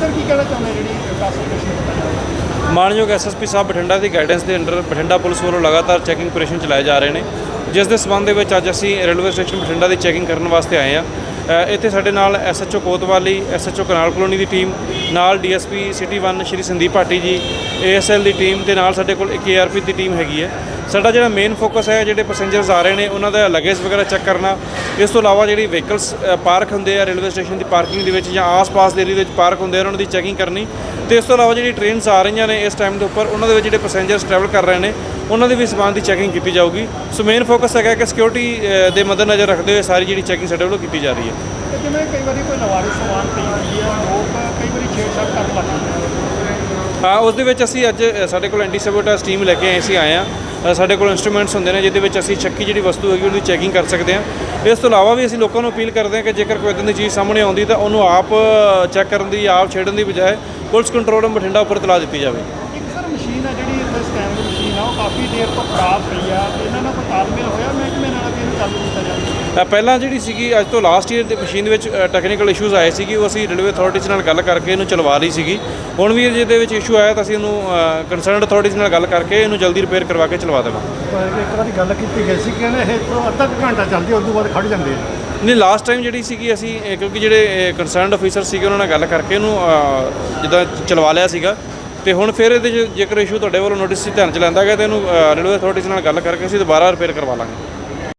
Sir, ਕੀ ਕਹਿਣਾ ਚਾਹੁੰਦੇ ਜਿਹੜੀ ਕਲਾਸੀਫਿਕੇਸ਼ਨ ਮਾਨਯੋਗ ਐਸਐਸਪੀ ਸਾਹਿਬ ਬਠਿੰਡਾ ਦੀ ਗਾਈਡੈਂਸ ਦੇ ਅੰਡਰ ਬਠਿੰਡਾ ਪੁਲਿਸ ਵੱਲੋਂ ਲਗਾਤਾਰ ਚੈਕਿੰਗ ਆਪਰੇਸ਼ਨ ਚਲਾਏ ਜਾ ਰਹੇ ਨੇ, ਜਿਸ ਦੇ ਸਬੰਧ ਦੇ ਵਿੱਚ ਅੱਜ ਅਸੀਂ ਰੇਲਵੇ ਸਟੇਸ਼ਨ ਬਠਿੰਡਾ ਦੀ ਚੈਕਿੰਗ ਕਰਨ ਵਾਸਤੇ ਆਏ ਆ ਇੱਥੇ ਸਾਡੇ ਨਾਲ SHO Kotwali SHO canal colony ਦੀ ਟੀਮ ਨਾਲ DSP city 1 Shri Sandeep Bhati ji ASL ਦੀ ਟੀਮ ਤੇ ਨਾਲ ਸਾਡੇ ਕੋਲ ਇੱਕ ਏਆਰਪੀ ਦੀ ਟੀਮ ਹੈਗੀ ਹੈ। ਸਾਡਾ ਜਿਹੜਾ ਮੇਨ ਫੋਕਸ ਹੈ, ਜਿਹੜੇ ਪੈਸੇਂਜਰਸ ਆ ਰਹੇ ਨੇ, ਉਹਨਾਂ ਦਾ ਲਗੇਜ ਵਗੈਰਾ ਚੈੱਕ ਕਰਨਾ ਇਸ ਤੋਂ ਇਲਾਵਾ ਜਿਹੜੀ ਵਹੀਕਲਸ ਪਾਰਕ ਹੁੰਦੇ ਆ ਰੇਲਵੇ ਸਟੇਸ਼ਨ ਦੀ ਪਾਰਕਿੰਗ ਦੇ ਵਿੱਚ ਜਾਂ ਆਸ-ਪਾਸ ਦੇ ਏਰੀਆ ਦੇ ਵਿੱਚ ਪਾਰਕ ਹੁੰਦੇ ਆ, ਉਹਨਾਂ ਦੀ ਚੈਕਿੰਗ ਕਰਨੀ। ਤੇ ਇਸ ਤੋਂ ਇਲਾਵਾ ਜਿਹੜੀ ਟ੍ਰੇਨਸ ਆ ਰਹੀਆਂ ਨੇ ਇਸ ਟਾਈਮ ਦੇ ਉੱਪਰ, ਉਹਨਾਂ ਦੇ ਵਿੱਚ ਜਿਹੜੇ ਪੈਸੇਂਜਰਸ ਟਰੈਵਲ ਕਰ ਰਹੇ ਨੇ, ਉਹਨਾਂ ਦੀ ਵੀ ਸਮਾਨ ਦੀ ਚੈਕਿੰਗ ਕੀਤੀ ਜਾਊਗੀ। ਸੋ ਮੇਨ ਫੋਕਸ ਹੈਗਾ ਕਿ ਸਿਕਿਉਰਿਟੀ ਦੇ ਮੱਦੇਨਜ਼ਰ ਰੱਖਦੇ ਹੋਏ ਸਾਰੀ ਜਿਹੜੀ ਚੈਕਿੰਗ ਸਾਡੇ ਵੱਲੋਂ ਕੀਤੀ ਜਾ ਰਹੀ ਹੈ। ਜਿਵੇਂ ਕਈ ਵਾਰੀ ਕੋਈ ਨਵਾਰੀ ਸਮਾਨ ਪਈ ਹੁੰਦੀ ਹੈ ਲੋਕ ਕਈ ਵਾਰੀ ਛੇੜਛਾੜ ਕਰਨ ਲੱਗ ਜਾਂਦੇ ਉਸ ਦੇ ਵਿੱਚ ਅਸੀਂ ਅੱਜ ਸਾਡੇ ਕੋਲ ਐਂਟੀ ਸੈਬੋਟੇਜ ਟੀਮ ਲੈ ਕੇ ਆਏ ਸੀ, ਆਏ ਆ ਸਾਡੇ ਕੋਲ ਇਨਸਟਰੂਮੈਂਟਸ ਹੁੰਦੇ ਨੇ, ਜਿਹਦੇ ਵਿੱਚ ਅਸੀਂ ਚੱਕੀ ਜਿਹੜੀ ਵਸਤੂ ਹੈਗੀ, ਉਹਦੀ ਚੈਕਿੰਗ ਕਰ ਸਕਦੇ ਹਾਂ। ਇਸ ਤੋਂ ਇਲਾਵਾ ਵੀ ਅਸੀਂ ਲੋਕਾਂ ਨੂੰ ਅਪੀਲ ਕਰਦੇ ਹਾਂ ਕਿ ਜੇਕਰ ਕੋਈ ਇਦਾਂ ਦੀ ਚੀਜ਼ ਸਾਹਮਣੇ ਆਉਂਦੀ, ਤਾਂ ਉਹਨੂੰ ਆਪ ਚੈੱਕ ਕਰਨ ਦੀ, ਆਪ ਛੇੜਨ ਦੀ ਬਜਾਏ ਪੁਲਿਸ ਕੰਟਰੋਲ ਰੂਮ ਬਠਿੰਡਾ ਉੱਪਰ ਤਲਾ ਦਿੱਤੀ ਜਾਵੇ। ਇੱਕ ਸਰ ਮਸ਼ੀਨ ਆ ਜਿਹੜੀ ਇਸ ਸਕੈਨ ਦੀ ਮਸ਼ੀਨ ਆ, ਉਹ ਕਾਫੀ ਦੇਰ ਤੋਂ ਖਰਾਬ ਪਈ ਆ। ਇਹਨਾਂ ਨਾਲ ਕੋਈ ਤਾਲਮੇਲ ਹੋਇਆ? ਮਹਿਕਮੇ ਨਾਲ ਕਿ ਇਹਨੂੰ ਚਾਲੂ ਕੀਤਾ ਜਾਵੇ? ਪਹਿਲਾਂ ਜਿਹੜੀ ਸੀਗੀ ਅੱਜ ਤੋਂ ਲਾਸਟ ਈਅਰ ਦੇ ਮਸ਼ੀਨ ਵਿੱਚ ਟੈਕਨੀਕਲ ਇਸ਼ੂਜ਼ ਆਏ ਸੀਗੇ ਉਹ ਅਸੀਂ ਰੇਲਵੇ ਅਥਾਰਟੀਜ਼ ਨਾਲ ਗੱਲ ਕਰਕੇ ਇਹਨੂੰ ਚਲਵਾ ਰਹੀ ਸੀਗੀ। ਹੁਣ ਵੀ ਜਿਹਦੇ ਵਿੱਚ ਇਸ਼ੂ ਆਇਆ ਤਾਂ ਅਸੀਂ ਇਹਨੂੰ ਕੰਸਰਨਡ ਅਥਾਰਟੀਜ਼ ਨਾਲ ਗੱਲ ਕਰਕੇ ਇਹਨੂੰ ਜਲਦੀ ਰਿਪੇਅਰ ਕਰਵਾ ਕੇ ਚਲਵਾ ਦੇਵਾਂਗੇ ਇੱਕ ਵਾਰੀ ਗੱਲ ਕੀਤੀ ਗਈ ਸੀ ਕਿ ਇਹਨੇ ਇਹ ਤੋਂ ਅੱਧਾ ਘੰਟਾ ਚੱਲਦੀ ਉਸ ਤੋਂ ਬਾਅਦ ਖੜ ਜਾਂਦੇ ਆ। ਨਹੀਂ ਲਾਸਟ ਟਾਈਮ ਜਿਹੜੀ ਸੀਗੀ ਅਸੀਂ ਕਿਉਂਕਿ ਜਿਹੜੇ ਕੰਸਰਨਡ ਅਫੀਸਰ ਸੀਗੇ ਉਹਨਾਂ ਨਾਲ ਗੱਲ ਕਰਕੇ ਇਹਨੂੰ ਜਿੱਦਾਂ ਚਲਵਾ ਲਿਆ ਸੀਗਾ। ਤੇ ਹੁਣ ਫਿਰ ਇਹਦੇ ਜੇਕਰ ਇਸ਼ੂ ਤੁਹਾਡੇ ਵੱਲੋਂ ਨੋਟਿਸ 'ਚ ਧਿਆਨ ਚ ਲੈਂਦਾ ਗਿਆ ਤਾਂ ਇਹਨੂੰ ਰੇਲਵੇ ਅਥਾਰਟੀਜ਼ ਨਾਲ ਗੱਲ ਕਰਕੇ ਅਸੀਂ ਦੁਬਾਰਾ ਰਿਪੇਅਰ ਕਰਵਾ ਲਾਂਗੇ।